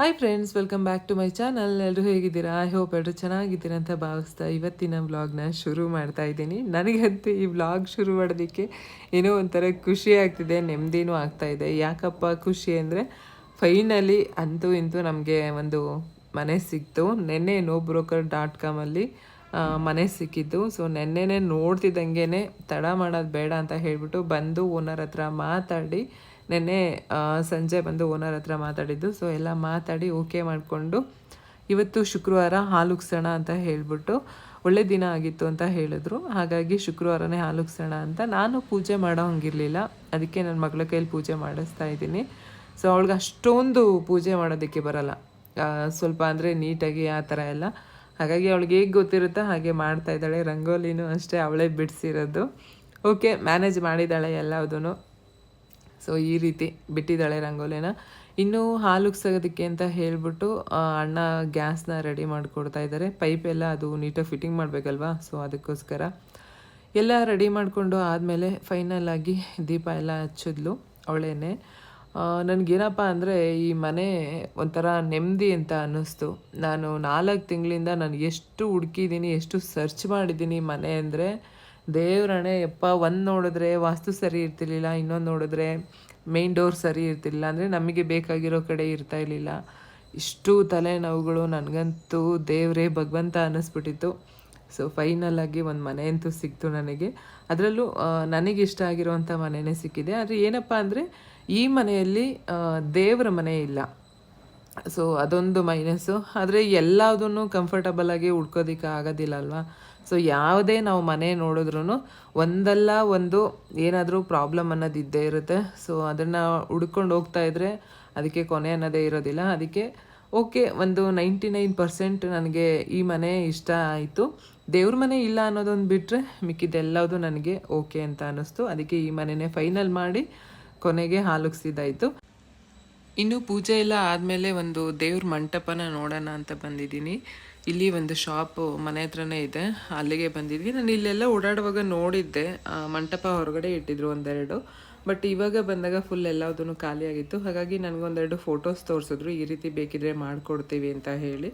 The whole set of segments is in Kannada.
Hi friends welcome back to my channel ಎಲ್ಲರೂ ಹೇಗಿದ್ದೀರಾ? ಐ ಹೋಪ್ ಎಲ್ಲರೂ ಚೆನ್ನಾಗಿದ್ದೀರ ಅಂತ ಭಾವಿಸ್ತಾ ಇವತ್ತಿನ ವ್ಲಾಗ್ನ ಶುರು ಮಾಡ್ತಾ ಇದ್ದೀನಿ. ನನಗಂತೂ ಈ ವ್ಲಾಗ್ ಶುರು ಮಾಡೋದಕ್ಕೆ ಏನೋ ಒಂಥರ ಖುಷಿ ಆಗ್ತಿದೆ, ನೆಮ್ಮದಿನೂ ಆಗ್ತಾ ಇದೆ. ಯಾಕಪ್ಪ ಖುಷಿ ಅಂದರೆ ಫೈನಲಿ ಅಂತೂ ಇಂತೂ ನಮಗೆ ಒಂದು ಮನೆ ಸಿಕ್ತು. ನೆನ್ನೆ ನೋ ಬ್ರೋಕರ್ ಡಾಟ್ ಕಾಮಲ್ಲಿ ಮನೆ ಸಿಕ್ಕಿದ್ದು. ಸೊ ನೆನ್ನೆನೇ ನೋಡ್ತಿದ್ದಂಗೆ ತಡ ಮಾಡೋದು ಬೇಡ ಅಂತ ಹೇಳಿಬಿಟ್ಟು ಬಂದು ಓನರ್ ಹತ್ರ ಮಾತಾಡಿ ನೆನ್ನೆ ಸಂಜೆ ಬಂದು ಓನರ್ ಹತ್ರ ಮಾತಾಡಿದ್ದು. ಸೊ ಎಲ್ಲ ಮಾತಾಡಿ ಓಕೆ ಮಾಡಿಕೊಂಡು ಇವತ್ತು ಶುಕ್ರವಾರ ಹಾಲುಗ್ಸೋಣ ಅಂತ ಹೇಳ್ಬಿಟ್ಟು ಒಳ್ಳೆ ದಿನ ಆಗಿತ್ತು ಅಂತ ಹೇಳಿದ್ರು. ಹಾಗಾಗಿ ಶುಕ್ರವಾರನೇ ಹಾಲುಗ್ಸೋಣ ಅಂತ. ನಾನು ಪೂಜೆ ಮಾಡೋ ಹಂಗಿರಲಿಲ್ಲ. ಅದಕ್ಕೆ ನನ್ನ ಮಗಳ ಕೈಯಲ್ಲಿ ಪೂಜೆ ಮಾಡಿಸ್ತಾ ಇದ್ದೀನಿ. ಸೊ ಅವಳಿಗೆ ಅಷ್ಟೊಂದು ಪೂಜೆ ಮಾಡೋದಕ್ಕೆ ಬರಲ್ಲ. ಸ್ವಲ್ಪ ಅಂದರೆ ನೀಟಾಗಿ ಆ ಥರ ಎಲ್ಲ. ಹಾಗಾಗಿ ಅವಳಿಗೆ ಹೇಗೆ ಗೊತ್ತಿರುತ್ತೋ ಹಾಗೆ ಮಾಡ್ತಾ ಇದ್ದಾಳೆ. ರಂಗೋಲಿನೂ ಅಷ್ಟೇ ಅವಳೇ ಬಿಡಿಸಿರೋದು. ಓಕೆ ಮ್ಯಾನೇಜ್ ಮಾಡಿದ್ದಾಳೆ ಎಲ್ಲದೂ ಸೊ ಈ ರೀತಿ ಬಿಟ್ಟಿದ್ದಾಳೆ ರಂಗೋಲಿನ. ಇನ್ನು ಹಾಲು ಉಗ್ಸೋದಕ್ಕೆ ಅಂತ ಹೇಳ್ಬಿಟ್ಟು ಅಣ್ಣ ಗ್ಯಾಸ್ನ ರೆಡಿ ಮಾಡಿಕೊಡ್ತಾ ಇದ್ದಾರೆ. ಪೈಪ್ ಎಲ್ಲ ಅದು ನೀಟಾಗಿ ಫಿಟ್ಟಿಂಗ್ ಮಾಡಬೇಕಲ್ವಾ? ಸೊ ಅದಕ್ಕೋಸ್ಕರ ಎಲ್ಲ ರೆಡಿ ಮಾಡಿಕೊಂಡು ಆದಮೇಲೆ ಫೈನಲ್ ಆಗಿ ದೀಪ ಎಲ್ಲ ಹಚ್ಚಿದ್ಲು ಅವಳೇನೆ ನನಗೇನಪ್ಪ ಅಂದರೆ ಈ ಮನೆ ಒಂಥರ ನೆಮ್ಮದಿ ಅಂತ ಅನ್ನಿಸ್ತು. ನಾನು ನಾಲ್ಕು ತಿಂಗಳಿಂದ ನಾನು ಎಷ್ಟು ಹುಡುಕಿದ್ದೀನಿ, ಎಷ್ಟು ಸರ್ಚ್ ಮಾಡಿದ್ದೀನಿ ಮನೆ ಅಂದರೆ ದೇವ್ರಣೆ ಎಪ್ಪ ಒಂದು ನೋಡಿದ್ರೆ ವಾಸ್ತು ಸರಿ ಇರ್ತಿರ್ಲಿಲ್ಲ, ಇನ್ನೊಂದು ನೋಡಿದ್ರೆ ಮೇನ್ ಡೋರ್ ಸರಿ ಇರ್ತಿರ್ಲಿಲ್ಲ ಅಂದರೆ ನಮಗೆ ಬೇಕಾಗಿರೋ ಕಡೆ ಇರ್ತಾ ಇರಲಿಲ್ಲ. ಇಷ್ಟು ತಲೆನೋವುಗಳು ನನಗಂತೂ ದೇವರೇ ಭಗವಂತ ಅನ್ನಿಸ್ಬಿಟ್ಟಿತ್ತು. ಸೊ ಫೈನಲಾಗಿ ಒಂದು ಮನೆ ಅಂತೂ ಸಿಕ್ತು ನನಗೆ. ಅದರಲ್ಲೂ ನನಗೆ ಇಷ್ಟ ಆಗಿರುವಂಥ ಮನೆಯೇ ಸಿಕ್ಕಿದೆ. ಆದರೆ ಏನಪ್ಪ ಅಂದರೆ ಈ ಮನೆಯಲ್ಲಿ ದೇವರ ಮನೆ ಇಲ್ಲ. ಸೊ ಅದೊಂದು ಮೈನಸ್ಸು ಆದರೆ ಎಲ್ಲದನ್ನು ಕಂಫರ್ಟಬಲ್ ಆಗಿ ಉಳ್ಕೋದಿಕ್ಕೆ ಆಗೋದಿಲ್ಲ ಅಲ್ವಾ? ಸೊ ಯಾವುದೇ ನಾವು ಮನೆ ನೋಡಿದ್ರೂ ಒಂದಲ್ಲ ಒಂದು ಏನಾದರೂ ಪ್ರಾಬ್ಲಮ್ ಅನ್ನೋದು ಇದ್ದೇ ಇರುತ್ತೆ. ಸೊ ಅದನ್ನು ಹುಡ್ಕೊಂಡು ಹೋಗ್ತಾ ಇದ್ರೆ ಅದಕ್ಕೆ ಕೊನೆ ಅನ್ನೋದೇ ಇರೋದಿಲ್ಲ. ಅದಕ್ಕೆ ಓಕೆ ಒಂದು ನೈಂಟಿ ನೈನ್ ಪರ್ಸೆಂಟ್ ನನಗೆ ಈ ಮನೆ ಇಷ್ಟ ಆಯಿತು. ದೇವ್ರ ಮನೆ ಇಲ್ಲ ಅನ್ನೋದೊಂದು ಬಿಟ್ಟರೆ ಮಿಕ್ಕಿದ್ದೆಲ್ಲದು ನನಗೆ ಓಕೆ ಅಂತ ಅನ್ನಿಸ್ತು. ಅದಕ್ಕೆ ಈ ಮನೆನೇ ಫೈನಲ್ ಮಾಡಿ ಕೊನೆಗೆ ಹಾಲುಗ್ಸಿದ್ದಾಯಿತು. ಇನ್ನು ಪೂಜೆ ಎಲ್ಲ ಆದಮೇಲೆ ಒಂದು ದೇವ್ರ ಮಂಟಪನ ನೋಡೋಣ ಅಂತ ಬಂದಿದ್ದೀನಿ. ಇಲ್ಲಿ ಒಂದು ಶಾಪ್ ಮನೆ ಹತ್ರನೇ ಇದೆ. ಅಲ್ಲಿಗೆ ಬಂದಿದ್ವಿ. ನಾನು ಇಲ್ಲೆಲ್ಲ ಓಡಾಡುವಾಗ ನೋಡಿದ್ದೆ. ಮಂಟಪ ಹೊರಗಡೆ ಇಟ್ಟಿದ್ರು ಒಂದೆರಡು. ಬಟ್ ಇವಾಗ ಬಂದಾಗ ಫುಲ್ ಎಲ್ಲದೂ ಖಾಲಿಯಾಗಿತ್ತು ಹಾಗಾಗಿ ನನಗೊಂದೆರಡು ಫೋಟೋಸ್ ತೋರಿಸಿದ್ರು. ಈ ರೀತಿ ಬೇಕಿದ್ರೆ ಮಾಡಿಕೊಡ್ತೀವಿ ಅಂತ ಹೇಳಿ.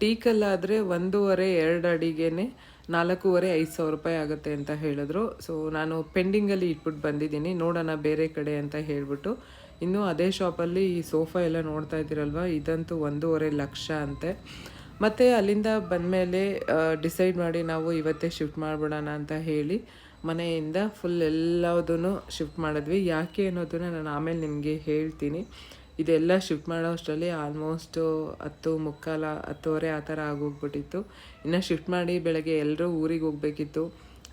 ಟೀಕಲ್ಲಾದರೆ ಒಂದೂವರೆ, ಎರಡು ಅಡಿಗೆನೆ ನಾಲ್ಕೂವರೆ, ಐದು ಸಾವಿರ ರೂಪಾಯಿ ಆಗುತ್ತೆ ಅಂತ ಹೇಳಿದ್ರು. ಸೊ ನಾನು ಪೆಂಡಿಂಗಲ್ಲಿ ಇಟ್ಬಿಟ್ಟು ಬಂದಿದ್ದೀನಿ. ನೋಡೋಣ ಬೇರೆ ಕಡೆ ಅಂತ ಹೇಳಿಬಿಟ್ಟು. ಇನ್ನು ಅದೇ ಶಾಪಲ್ಲಿ ಈ ಸೋಫಾ ಎಲ್ಲ ನೋಡ್ತಾ ಇದ್ದೀರಲ್ವ? ಇದಂತೂ ಒಂದೂವರೆ ಲಕ್ಷ ಅಂತೆ. ಮತ್ತು ಅಲ್ಲಿಂದ ಬಂದಮೇಲೆ ಡಿಸೈಡ್ ಮಾಡಿ ನಾವು ಇವತ್ತೇ ಶಿಫ್ಟ್ ಮಾಡಿಬಿಡೋಣ ಅಂತ ಹೇಳಿ ಮನೆಯಿಂದ ಫುಲ್ ಎಲ್ಲದನ್ನು ಶಿಫ್ಟ್ ಮಾಡಿದ್ವಿ. ಯಾಕೆ ಅನ್ನೋದನ್ನು ನಾನು ಆಮೇಲೆ ನಿಮಗೆ ಹೇಳ್ತೀನಿ. ಇದೆಲ್ಲ ಶಿಫ್ಟ್ ಮಾಡೋ ಅಷ್ಟರಲ್ಲಿ ಆಲ್ಮೋಸ್ಟು ಹತ್ತು ಮುಕ್ಕಾಲ, ಹತ್ತುವರೆ ಆ ಥರ ಆಗೋಗ್ಬಿಟ್ಟಿತ್ತು. ಇನ್ನು ಶಿಫ್ಟ್ ಮಾಡಿ ಬೆಳಗ್ಗೆ ಎಲ್ಲರೂ ಊರಿಗೆ ಹೋಗಬೇಕಿತ್ತು.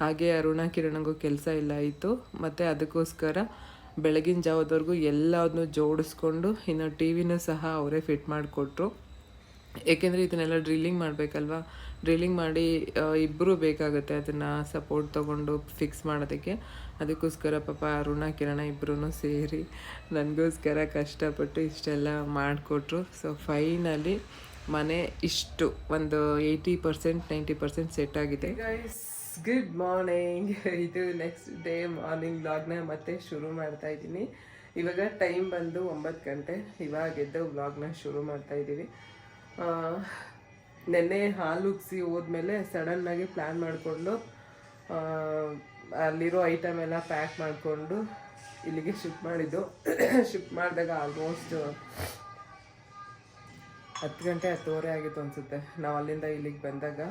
ಹಾಗೆ ಅರುಣ ಕಿರಣಗೂ ಕೆಲಸ ಇಲ್ಲ ಇತ್ತು. ಮತ್ತು ಅದಕ್ಕೋಸ್ಕರ ಬೆಳಗಿನ ಜಾವದವರೆಗೂ ಎಲ್ಲದನ್ನೂ ಜೋಡಿಸ್ಕೊಂಡು ಇನ್ನು ಟಿ ವಿನೂ ಸಹ ಅವರೇ ಫಿಟ್ ಮಾಡಿಕೊಟ್ರು. ಏಕೆಂದರೆ ಇದನ್ನೆಲ್ಲ ಡ್ರಿಲ್ಲಿಂಗ್ ಮಾಡಬೇಕಲ್ವಾ? ಡ್ರಿಲ್ಲಿಂಗ್ ಮಾಡಿ ಇಬ್ಬರು ಬೇಕಾಗುತ್ತೆ ಅದನ್ನು ಸಪೋರ್ಟ್ ತೊಗೊಂಡು ಫಿಕ್ಸ್ ಮಾಡೋದಕ್ಕೆ. ಅದಕ್ಕೋಸ್ಕರ ಪಾಪ ಅರುಣ, ಕಿರಣ ಇಬ್ಬರೂ ಸೇರಿ ನನಗೋಸ್ಕರ ಕಷ್ಟಪಟ್ಟು ಇಷ್ಟೆಲ್ಲ ಮಾಡಿಕೊಟ್ರು. ಸೊ ಫೈನಲಿ ಮನೆ ಇಷ್ಟು, ಒಂದು eighty percent ninety percent set ಆಗಿದೆ. ಗುಡ್ ಮಾರ್ನಿಂಗ್ ಇದು ನೆಕ್ಸ್ಟ್ ಡೇ ಮಾರ್ನಿಂಗ್ ವ್ಲಾಗ್ನ ಮತ್ತೆ ಶುರು ಮಾಡ್ತಾ ಇದ್ದೀನಿ. ಇವಾಗ ಟೈಮ್ ಬಂದು ಒಂಬತ್ತು ಗಂಟೆ. ಇವಾಗ ಎದ್ದು ವ್ಲಾಗ್ನ ಶುರು ಮಾಡ್ತಾ ಇದ್ದೀವಿ. ನೆನ್ನೆ ಹಾಲು ಉಗ್ಸಿ ಹೋದ್ಮೇಲೆ ಸಡನ್ನಾಗಿ ಪ್ಲ್ಯಾನ್ ಮಾಡಿಕೊಂಡು ಅಲ್ಲಿರೋ ಐಟಮ್ ಎಲ್ಲ ಪ್ಯಾಕ್ ಮಾಡಿಕೊಂಡು ಇಲ್ಲಿಗೆ ಶಿಫ್ಟ್ ಮಾಡಿದ್ದು. ಶಿಫ್ಟ್ ಮಾಡಿದಾಗ ಆಲ್ಮೋಸ್ಟ್ ಹತ್ತು ಗಂಟೆ ಹತ್ತುವರೆ ಆಗಿತ್ತು ಅನಿಸುತ್ತೆ. ನಾವು ಅಲ್ಲಿಂದ ಇಲ್ಲಿಗೆ ಬಂದಾಗ.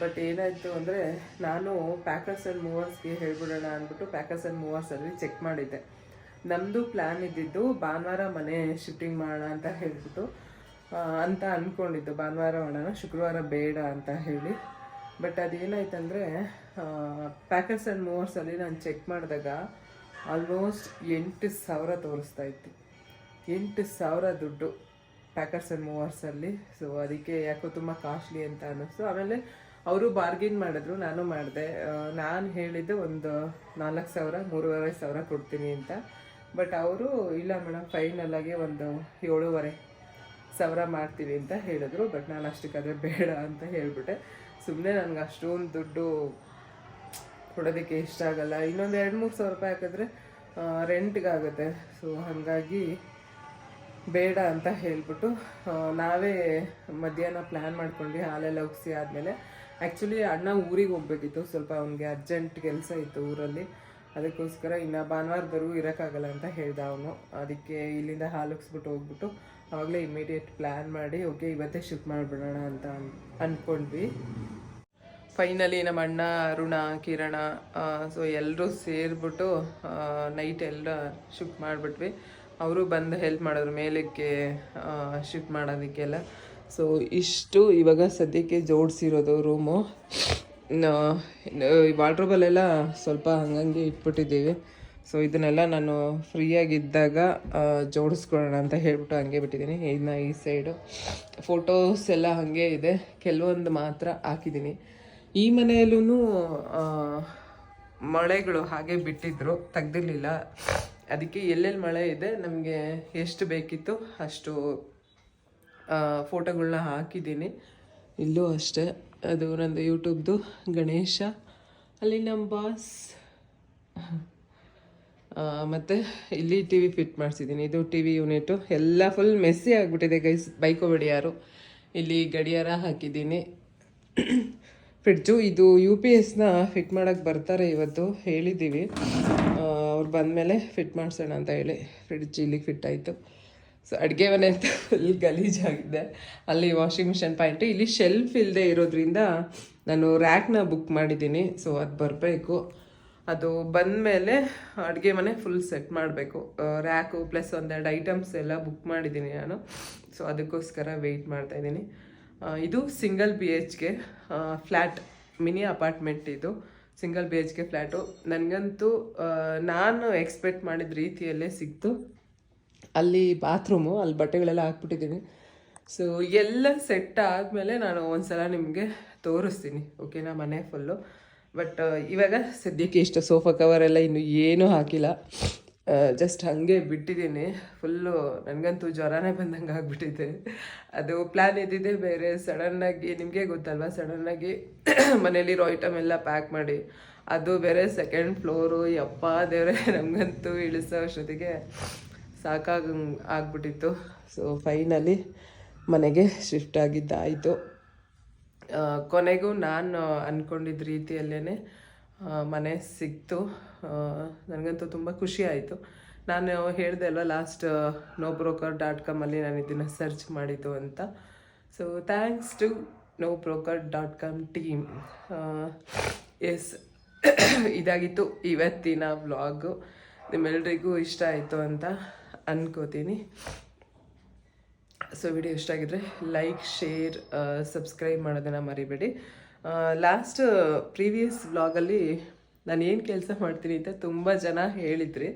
ಬಟ್ ಏನಾಯಿತು ಅಂದರೆ ನಾನು ಪ್ಯಾಕರ್ಸ್ ಆ್ಯಂಡ್ ಮೂವರ್ಸ್ಗೆ ಹೇಳ್ಬಿಡೋಣ ಅಂದ್ಬಿಟ್ಟು ಪ್ಯಾಕರ್ಸ್ ಆ್ಯಂಡ್ ಮೂವರ್ಸಲ್ಲಿ ಚೆಕ್ ಮಾಡಿದ್ದೆ. ನಮ್ಮದು ಪ್ಲ್ಯಾನ್ ಇದ್ದಿದ್ದು ಭಾನುವಾರ ಮನೆ ಶಿಫ್ಟಿಂಗ್ ಮಾಡೋಣ ಅಂತ ಹೇಳ್ಬಿಟ್ಟು ಅಂತ ಅಂದ್ಕೊಂಡಿದ್ದು ಭಾನುವಾರ ಮಾಡೋಣ, ಶುಕ್ರವಾರ ಬೇಡ ಅಂತ ಹೇಳಿ. ಬಟ್ ಅದೇನಾಯ್ತಂದರೆ ಪ್ಯಾಕರ್ಸ್ ಆ್ಯಂಡ್ ಮೂವರ್ಸಲ್ಲಿ ನಾನು ಚೆಕ್ ಮಾಡಿದಾಗ ಆಲ್ಮೋಸ್ಟ್ ಎಂಟು ಸಾವಿರ ತೋರಿಸ್ತಾ ಇತ್ತು. ಎಂಟು ಸಾವಿರ ದುಡ್ಡು ಪ್ಯಾಕರ್ಸ್ ಆ್ಯಂಡ್ ಮೂವರ್ಸಲ್ಲಿ ಸೊ ಅದಕ್ಕೆ ಯಾಕೋ ತುಂಬ ಕಾಸ್ಟ್ಲಿ ಅಂತ ಅನ್ನಿಸ್ತು. ಆಮೇಲೆ ಅವರು ಬಾರ್ಗೇನ್ ಮಾಡಿದ್ರು, ನಾನು ಮಾಡಿದೆ. ನಾನು ಹೇಳಿದ್ದು ಒಂದು ನಾಲ್ಕು ಸಾವಿರ, ಮೂರುವರೆ ಸಾವಿರ ಕೊಡ್ತೀನಿ ಅಂತ. ಬಟ್ ಅವರು, ಇಲ್ಲ ಮೇಡಮ್ ಫೈನಲ್ ಆಗಿ ಒಂದು ಏಳುವರೆ ಸಾವಿರ ಮಾಡ್ತೀವಿ ಅಂತ ಹೇಳಿದ್ರು ಬಟ್ ನಾನು ಅಷ್ಟಕ್ಕಾದ್ರೆ ಬೇಡ ಅಂತ ಹೇಳಿಬಿಟ್ಟೆ. ಸುಮ್ಮನೆ ನನಗೆ ಅಷ್ಟೊಂದು ದುಡ್ಡು ಕೊಡೋದಕ್ಕೆ ಇಷ್ಟ ಆಗಲ್ಲ. ಇನ್ನೊಂದು ಎರಡು ಮೂರು ಸಾವಿರ ರೂಪಾಯಿ ಹಾಕಿದ್ರೆ ರೆಂಟ್ಗಾಗುತ್ತೆ ಸೊ ಹಾಗಾಗಿ ಬೇಡ ಅಂತ ಹೇಳ್ಬಿಟ್ಟು ನಾವೇ ಮಧ್ಯಾಹ್ನ ಪ್ಲ್ಯಾನ್ ಮಾಡ್ಕೊಂಡು ಹಾಲೆಲ್ಲ ಉಗಿಸಿ ಆದಮೇಲೆ ಆ್ಯಕ್ಚುಲಿ ಅಣ್ಣ ಊರಿಗೆ ಹೋಗ್ಬೇಕಿತ್ತು. ಸ್ವಲ್ಪ ಅವನಿಗೆ ಅರ್ಜೆಂಟ್ ಕೆಲಸ ಇತ್ತು ಊರಲ್ಲಿ. ಅದಕ್ಕೋಸ್ಕರ ಇನ್ನು ಭಾನುವಾರದವರೆಗೂ ಇರೋಕ್ಕಾಗಲ್ಲ ಅಂತ ಹೇಳಿದ ಅವನು. ಅದಕ್ಕೆ ಇಲ್ಲಿಂದ ಹಾಲು ಉಗಿಸ್ಬಿಟ್ಟು ಹೋಗ್ಬಿಟ್ಟು ಆವಾಗಲೇ ಇಮಿಡಿಯೇಟ್ ಪ್ಲ್ಯಾನ್ ಮಾಡಿ ಓಕೆ ಇವತ್ತೇ ಶಿಫ್ಟ್ ಮಾಡಿಬಿಡೋಣ ಅಂತ ಅಂದ್ಕೊಂಡ್ವಿ ಫೈನಲಿ ನಮ್ಮ ಅಣ್ಣ, ಅರುಣ, ಕಿರಣ ಸೊ ಎಲ್ಲರೂ ಸೇರಿಬಿಟ್ಟು ನೈಟ್ ಎಲ್ಲ ಶಿಫ್ಟ್ ಮಾಡಿಬಿಟ್ವಿ. ಅವರು ಬಂದು ಹೆಲ್ಪ್ ಮಾಡಿದ್ರು ಮೇಲಕ್ಕೆ ಶಿಫ್ಟ್ ಮಾಡೋದಕ್ಕೆಲ್ಲ. ಸೊ ಇಷ್ಟು ಇವಾಗ ಸದ್ಯಕ್ಕೆ ಜೋಡಿಸಿರೋದು ರೂಮು ವಾರ್ಡ್ರೋಬಲ್ಲೆಲ್ಲ ಸ್ವಲ್ಪ ಹಂಗಂಗೆ ಇಟ್ಬಿಟ್ಟಿದ್ದೀವಿ. ಸೊ ಇದನ್ನೆಲ್ಲ ನಾನು ಫ್ರೀಯಾಗಿದ್ದಾಗ ಜೋಡಿಸ್ಕೊಳ್ಳೋಣ ಅಂತ ಹೇಳ್ಬಿಟ್ಟು ಹಂಗೆ ಬಿಟ್ಟಿದ್ದೀನಿ. ಇನ್ನು ಈ ಸೈಡು ಫೋಟೋಸ್ ಎಲ್ಲ ಹಾಗೆ ಇದೆ. ಕೆಲವೊಂದು ಮಾತ್ರ ಹಾಕಿದ್ದೀನಿ. ಈ ಮನೆಯಲ್ಲೂ ಮಳೆಗಳು ಹಾಗೆ ಬಿಟ್ಟಿದ್ರು. ತೆಗ್ದಿರಲಿಲ್ಲ. ಅದಕ್ಕೆ ಎಲ್ಲೆಲ್ಲಿ ಮಳೆ ಇದೆ, ನಮಗೆ ಎಷ್ಟು ಬೇಕಿತ್ತು ಅಷ್ಟು ಫೋಟೋಗಳನ್ನ ಹಾಕಿದ್ದೀನಿ. ಇಲ್ಲೂ ಅಷ್ಟೇ. ಅದು ನಂದು ಯೂಟ್ಯೂಬ್ದು ಗಣೇಶ. ಅಲ್ಲಿ ನಮ್ಮ ಬಾಸ್ ಮತ್ತು ಇಲ್ಲಿ ಟಿ ವಿ ಫಿಟ್ ಮಾಡಿಸಿದ್ದೀನಿ ಇದು ಟಿ ವಿ ಯೂನಿಟು ಎಲ್ಲ ಫುಲ್ ಮೆಸ್ಸಿ ಆಗಿಬಿಟ್ಟಿದೆ ಗೈಸ್ ಬೈಕೋಬೇಡಿ ಯಾರು. ಇಲ್ಲಿ ಗಡಿಯಾರ ಹಾಕಿದ್ದೀನಿ ಫ್ರಿಡ್ಜು ಇದು ಯು ಪಿ ಎಸ್ನ ಫಿಟ್ ಮಾಡೋಕ್ಕೆ ಬರ್ತಾರೆ ಇವತ್ತು ಹೇಳಿದ್ದೀವಿ ಅವ್ರು ಬಂದಮೇಲೆ ಫಿಟ್ ಮಾಡಿಸೋಣ ಅಂತ ಹೇಳಿ ಫ್ರಿಡ್ಜ್ ಇಲ್ಲಿ ಫಿಟ್ ಆಯಿತು. ಸೊ ಅಡುಗೆ ಮನೆ ಅಂತ ಫುಲ್ ಗಲೀಜಾಗಿದೆ ಅಲ್ಲಿ ವಾಷಿಂಗ್ ಮಿಷಿನ್ ಪಾಯಿಂಟು ಇಲ್ಲಿ ಶೆಲ್ಫ್ ಇಲ್ಲದೆ ಇರೋದ್ರಿಂದ ನಾನು ರ್ಯಾಕ್ನ ಬುಕ್ ಮಾಡಿದ್ದೀನಿ ಸೊ ಅದು ಬರಬೇಕು. ಅದು ಬಂದಮೇಲೆ ಅಡುಗೆ ಮನೆ ಫುಲ್ ಸೆಟ್ ಮಾಡಬೇಕು. ರ್ಯಾಕು ಪ್ಲಸ್ ಒಂದೆರಡು ಐಟಮ್ಸ್ ಎಲ್ಲ ಬುಕ್ ಮಾಡಿದ್ದೀನಿ ನಾನು. ಸೊ ಅದಕ್ಕೋಸ್ಕರ ವೆಯ್ಟ್ ಮಾಡ್ತಾಯಿದ್ದೀನಿ ಇದು ಸಿಂಗಲ್ ಬಿ ಎಚ್ಗೆ ಫ್ಲ್ಯಾಟ್ ಮಿನಿ ಅಪಾರ್ಟ್ಮೆಂಟ್ ಇದು. ಸಿಂಗಲ್ ಬಿ ಎಚ್ಗೆ ಫ್ಲ್ಯಾಟು ನನಗಂತೂ ನಾನು ಎಕ್ಸ್ಪೆಕ್ಟ್ ಮಾಡಿದ ರೀತಿಯಲ್ಲೇ ಸಿಕ್ತು. ಅಲ್ಲಿ ಬಾತ್ರೂಮು ಅಲ್ಲಿ ಬಟ್ಟೆಗಳೆಲ್ಲ ಹಾಕ್ಬಿಟ್ಟಿದ್ದೀನಿ. ಸೊ ಎಲ್ಲ ಸೆಟ್ ಆದಮೇಲೆ ನಾನು ಒಂದ್ಸಲ ನಿಮಗೆ ತೋರಿಸ್ತೀನಿ. ಓಕೆನಾ ಮನೆ ಫುಲ್ಲು ಬಟ್ ಇವಾಗ ಸದ್ಯಕ್ಕೆ ಇಷ್ಟು ಸೋಫಾ ಕವರ್ ಎಲ್ಲ ಇನ್ನು ಏನೂ ಹಾಕಿಲ್ಲ. ಜಸ್ಟ್ ಹಾಗೆ ಬಿಟ್ಟಿದ್ದೀನಿ. ಫುಲ್ಲು ನನಗಂತೂ ಜ್ವರನೇ ಬಂದಂಗೆ ಆಗಿಬಿಟ್ಟಿದೆ. ಅದು ಪ್ಲ್ಯಾನ್ ಇದ್ದಿದ್ದೆ ಬೇರೆ. ಸಡನ್ನಾಗಿ ನಿಮಗೆ ಗೊತ್ತಲ್ವಾ? ಸಡನ್ನಾಗಿ ಮನೇಲಿರೋ ಐಟಮ್ ಎಲ್ಲ ಪ್ಯಾಕ್ ಮಾಡಿ, ಅದು ಬೇರೆ ಸೆಕೆಂಡ್ ಫ್ಲೋರು ಯಪ್ಪ ದೇವರೇ, ನಮಗಂತೂ ಇಳಿಸೋ ಅಷ್ಟೊತ್ತಿಗೆ ಸಾಕಾಗ, ಆಗ್ಬಿಟ್ಟಿತ್ತು. ಸೊ ಫೈನಲಿ ಮನೆಗೆ ಶಿಫ್ಟ್ ಆಗಿದ್ದಾಯಿತು. ಕೊನೆಗೂ ನಾನು ಅಂದ್ಕೊಂಡಿದ್ದ ರೀತಿಯಲ್ಲೇ ಮನೆ ಸಿಕ್ತು. ನನಗಂತೂ ತುಂಬ ಖುಷಿ ಆಯಿತು. ನಾನು ಹೇಳಿದೆ ಅಲ್ವ ಲಾಸ್ಟ್ ನೋ ಬ್ರೋಕರ್ ಡಾಟ್ ಕಾಮಲ್ಲಿ ನಾನು ಇದನ್ನು ಸರ್ಚ್ ಮಾಡಿದ್ದು ಅಂತ. So thanks to no broker dot com team S ಇದಾಗಿತ್ತು ಇವತ್ತಿನ ವ್ಲಾಗು ನಿಮ್ಮೆಲ್ರಿಗೂ ಇಷ್ಟ ಆಯಿತು ಅಂತ ಅನ್ಕೋತೀನಿ. ಸೊ ವಿಡಿಯೋ ಇಷ್ಟ ಆಗಿದ್ರೆ ಲೈಕ್ ಶೇರ್ ಸಬ್ಸ್ಕ್ರೈಬ್ ಮಾಡೋದನ್ನು ಮರಿಬೇಡಿ. ಲಾಸ್ಟ್ ಪ್ರೀವಿಯಸ್ ವ್ಲಾಗಲ್ಲಿ ನಾನು ಏನು ಕೆಲಸ ಮಾಡ್ತೀನಿ ಅಂತ ತುಂಬ ಜನ ಹೇಳಿದ್ರಿ.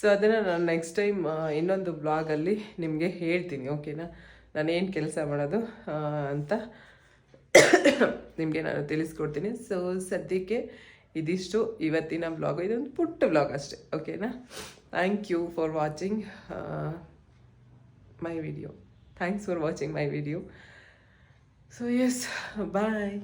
ಸೊ ಅದನ್ನು ನಾನು ನೆಕ್ಸ್ಟ್ ಟೈಮ್ ಇನ್ನೊಂದು ಬ್ಲಾಗಲ್ಲಿ ನಿಮಗೆ ಹೇಳ್ತೀನಿ ಓಕೆನಾ ನಾನು ಏನು ಕೆಲಸ ಮಾಡೋದು ಅಂತ ನಿಮಗೆ ನಾನು ತಿಳಿಸ್ಕೊಡ್ತೀನಿ. ಸೊ ಸದ್ಯಕ್ಕೆ ಇದಿಷ್ಟು. ಇವತ್ತಿನ ಬ್ಲಾಗು ಇದೊಂದು ಪುಟ್ಟ ಬ್ಲಾಗ್ ಅಷ್ಟೇ ಓಕೆನಾ thank you for watching my video. Thanks for watching my video. So, yes, bye.